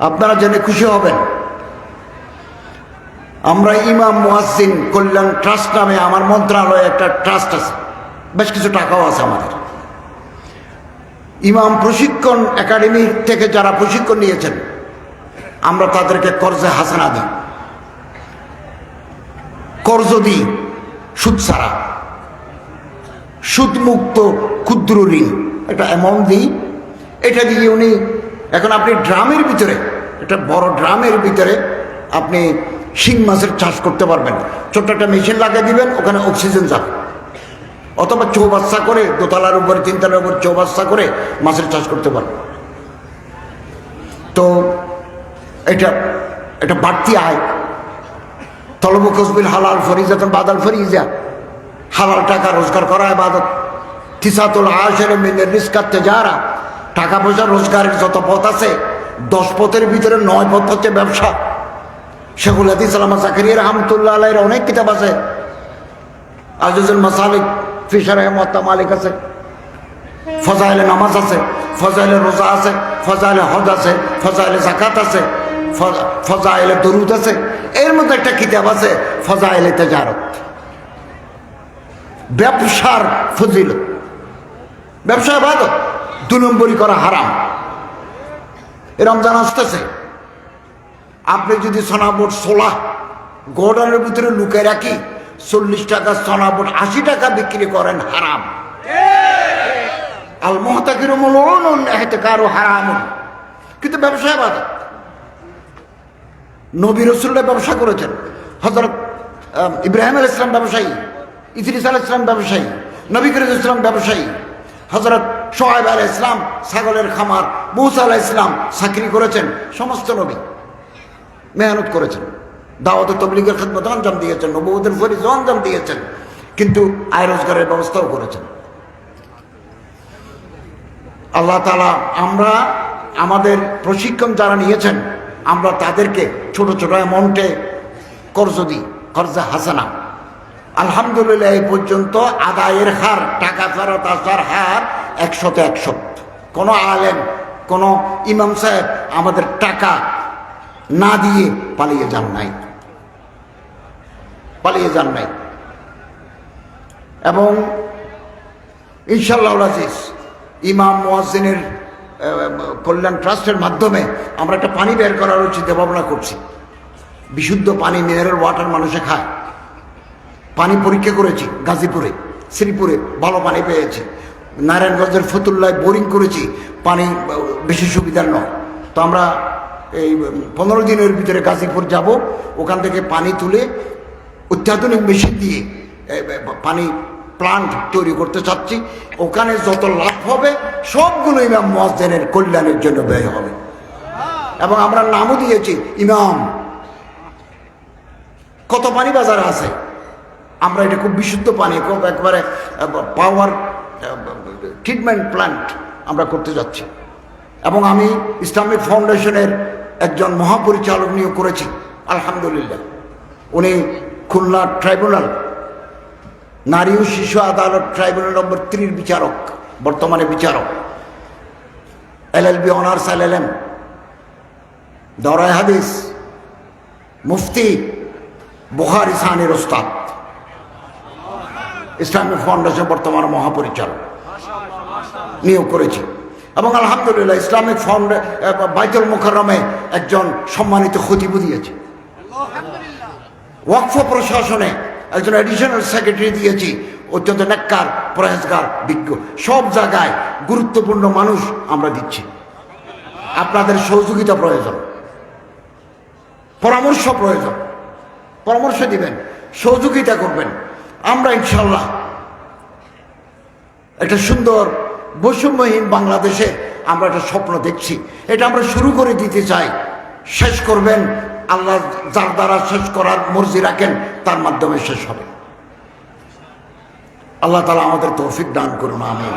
আপনারা জেনে খুশি হবেন। আমরা ইমাম মুহাসিন কল্যাণ ট্রাস্ট নামে আমার মন্ত্রণালয়ে একটা ট্রাস্ট আছে। বেশ কিছু টাকাও আছে আমাদের। ইমাম প্রশিক্ষণ একাডেমি থেকে যারা প্রশিক্ষণ নিয়েছেন, আমরা তাদেরকে কর্জে হাসানা দিই। কর্জ দিই সুদ ছাড়া। সুদমুক্ত ক্ষুদ্র ঋণ। একটা অ্যামাউন্ট দিই। এটা দিয়ে উনি এখন আপনি ড্রামের ভিতরে, একটা বড় ড্রামের ভিতরে আপনি শিং মাছের চাষ করতে পারবেন। ছোট্ট একটা মেশিন লাগিয়ে দিবেন, ওখানে অক্সিজেন যাবে। অথবা চৌবাচ্চা করে, দোতলার উপরে, তিনতলার উপর চৌবাচ্চা করে মাছের চাষ করতে পারবেন। তো এটা এটা বাড়তি আয়। তলব কসবিল হালাল ফরিজাতন বাদাল ফরিজা হালাল টাকা রোজগার করা আবাদত তিসাতুল আশের মিনের রিস্কাতে যারা টাকা পয়সা, রোজগারের যত পথ আছে, দশ পথের ভিতরে নয় পথ হচ্ছে ব্যবসা। শেখুল হাদিস সালামা জাকারিয়া রহমতুল্লাহ আলাইয়ের অনেক কিতাব আছে। আজিজুল মাসালিক ফিসার মালিক আছে। ফজাইলে নামাজ আছে, ফজাইলে রোজা আছে, ফজাইলে হজ আছে, ফজাইলে জাকাত আছে ফজাইলে দরুদ আছে। এর মধ্যে একটা কিতাব আছে, ফজাইলে তেজারত। ব্যবসার ফজিলত। ব্যবসা বাদত দু নম্বরই করা হারাম। এ রমজান আসতেছে। আপনি যদি সোনাবোট সোলা গোডানের ভিতরে লুকে রাখি, চল্লিশ টাকা, সোনাবোট আশি টাকা বিক্রি করেন, হারাম। আল মহতাকির কারও হারাম কিন্তু ব্যবসায় বাদত নবী রসুল্লাহ ব্যবসা করেছেন। হজরত ইব্রাহিম আল ইসলাম ব্যবসায়ী, ইদ্রিস আল ইসলাম ব্যবসায়ী, নবী করিম ইসলাম ব্যবসায়ী। হজরত সোহাইব আল ইসলাম ছাগলের খামার, মুসা আলাহ ইসলাম চাকরি করেছেন, সমস্ত নবী মেহনত করেছেন। দাওয়াত তবলিগের খেদমত অঞ্জাম দিয়েছেন নবুদের ফরিজ অঞ্জাম দিয়েছেন, কিন্তু আয় রোজগারের ব্যবস্থাও করেছেন। আল্লাহ তালা আমরা, আমাদের প্রশিক্ষণ যারা নিয়েছেন, আমরা তাদেরকে ছোট ছোট অ্যামাউন্টে কর্জ দিই, কর্জা হাসানা। আলহামদুলিল্লাহ, এই পর্যন্ত আদায়ের হার, টাকা ফেরত আসার হার একশত একশত কোনো আলেম, কোনো ইমাম সাহেব আমাদের টাকা না দিয়ে পালিয়ে যান নাই। পালিয়ে যান নাই। এবং ইনশাল্লাহ আজিজ, ইমাম মোয়াজিনের কল্যাণ ট্রাস্টের মাধ্যমে আমরা একটা পানি বের করার চিন্তা ভাবনা করছি। বিশুদ্ধ পানি মিনারেল ওয়াটার মানুষে খায়। পানি পরীক্ষা করেছি, গাজীপুরে, শ্রীপুরে ভালো পানি পেয়েছি। নারায়ণগঞ্জের ফতুল্লায় বোরিং করেছি, পানি বেশি সুবিধার নয়। তো আমরা এই পনেরো দিনের ভিতরে গাজীপুর যাব, ওখান থেকে পানি তুলে অত্যাধুনিক মেশিন দিয়ে পানি প্লান্ট তৈরি করতে চাচ্ছি। ওখানে যত লাভ হবে সবগুলো ইমাম মসজিদের কল্যাণের জন্য ব্যয় হবে। এবং আমরা নামও দিয়েছি, ইমাম। কত পানি বাজার আছে? আমরা এটা খুব বিশুদ্ধ পানি, খুব একবারে পাওয়ার ট্রিটমেন্ট প্ল্যান্ট আমরা করতে যাচ্ছি। এবং আমি ইসলামিক ফাউন্ডেশনের একজন মহাপরিচালক নিয়োগ করেছি, আলহামদুলিল্লাহ। উনি খুলনা ট্রাইব্যুনাল, নারী ও শিশু আদালত ট্রাইব্যুনাল নম্বর থ্রির বিচারক, বর্তমানে বিচারক। L L B honours L L M দরাই হাদিস, মুফতি বুহারি সাহানির ওস্তাদ। ইসলামিক ফাউন্ডেশন বর্তমানে মহাপরিচালক। নিয়োগ করেছি। এবং আলহামদুলিল্লাহ ইসলামিক ফাউন্ডে বাইতুল মুখরমে একজন সম্মানিত খতিবু দিয়েছে। ওয়াকফ প্রশাসনে একজন অ্যাডিশনাল সেক্রেটারি দিয়েছি। অত্যন্ত নেককার প্রয়াসগার বিজ্ঞ। সব জায়গায় গুরুত্বপূর্ণ মানুষ আমরা দিচ্ছি। আপনাদের সহযোগিতা প্রয়োজন। পরামর্শ প্রয়োজন। পরামর্শ দিবেন, সহযোগিতা করবেন। আমরা ইনশাল্লাহ একটা সুন্দর বৈষম্যহীন বাংলাদেশে আমরা একটা স্বপ্ন দেখছি। এটা আমরা শুরু করে দিতে চাই। শেষ করবেন, আল্লাহ যার দ্বারা শেষ করার মর্জি রাখেন, তার মাধ্যমে শেষ হবে। আল্লাহ তালা আমাদের তৌফিক দান করুন আমি